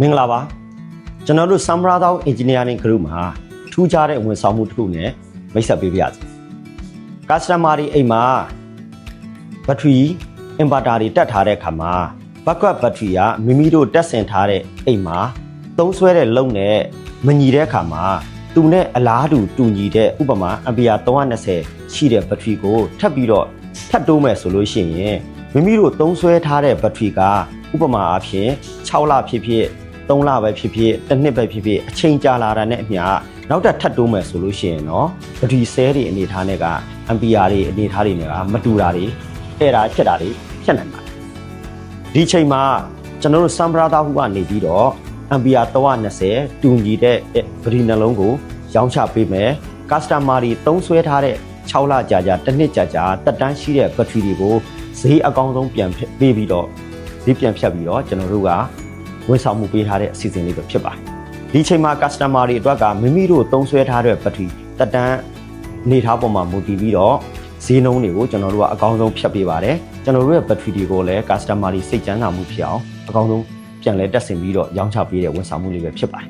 မင်္ဂလာပါကျွန်တော်တို့ Samradao Engineering Group မှာထူးခြားတဲ့ဝန်ဆောင်မှုတစ်ခုနဲ့မိတ်ဆက်ပေးပါရစေ customer တွေအိမ်မှာဘက်ထရီ inverter တွေတက်ထားတဲ့အခါမှာ backup battery ကမိမိတို့တက်ဆင်ထားတဲ့အိမ်မှာသုံးဆွဲတဲ့လုံနဲ့မညီတဲ့အခါမှာသူနဲ့အလားတူတူညီတဲ့ဥပမာ ampere 320ရှိတဲ့ဘက်ထရီကိုထပ်ပြီးတော့ထပ်တိုးမယ်ဆိုလို့ရှိရင်မိမိတို့သုံးဆွဲထားတဲ့ဘက်ထရီက ဥပမာအားဖြင့်6လဖြစ်ဖြစ်3လပဲဖြစ်ဖြစ်တစ်နှစ်ပဲဖြစ်ဖြစ်အချိန်ကြာလာတာနဲ့အမျှနောက်တက်ထပ်တိုးမယ်ဆိုလို့ရှိရင်တော့ဗဒီဆဲတွေအနေထားနဲ့က MPR တွေအနေထားတွေနဲ့ကမတူတာတွေထဲတာချက်တာတွေချက်နိုင်ပါတယ်ဒီချိန်မှာကျွန်တော်တို့စံပရာသာဟုကနေပြီးတော့ MPR 320တူညီတဲ့ဗဒီနှလုံးကိုရောင်းချပေးမယ် customer တွေသုံးဆွဲထားတဲ့6လကြာကြာတစ်နှစ်ကြာကြာတက်တန်းရှိတဲ့ battery တွေကိုဈေးအကောင်းဆုံးပြန်ပေးပြီးတော့ ဈေးပြန်ဖြတ်ပြီးတော့ကျွန်တော်တို့ကဝန်ဆောင်မှုပေးထားတဲ့အစီအစဉ်လေးပဲဖြစ်ပါတယ်ဒီချိန်မှာ customer တွေအတွက်ကမိမိတို့သုံးဆွဲထားတဲ့ဘက်ထရီတက်တန်းနေထားပေါ်မှာမူတည်ပြီးတော့ဈေးနှုန်းတွေကိုကျွန်တော်တို့ကအကောင်းဆုံးဖြတ်ပေးပါတယ်ကျွန်တော်တို့ရဲ့ဘက်ထရီတွေကိုလည်း customer တွေစိတ်ချမ်းသာမှုဖြစ်အောင်အကောင်းဆုံးပြန်လဲတက်ဆင်ပြီးတော့ရောင်းချပေးတဲ့ဝန်ဆောင်မှုလေးပဲဖြစ်ပါတယ်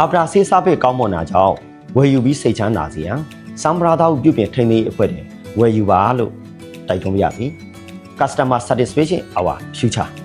အပရာဆေးစားဖိတ်ကောင်းမွန်တာကြောင့်ဝယ်ယူပြီးစိတ်ချမ်းသာစေရန်စမ်ဘရာသားကိုပြုပြင်ထိန်းသိမ်းရေးအဖွဲ့တွေဝယ်ယူပါလို့တိုက်တွန်းပါရစေ Customer Satisfaction Our Future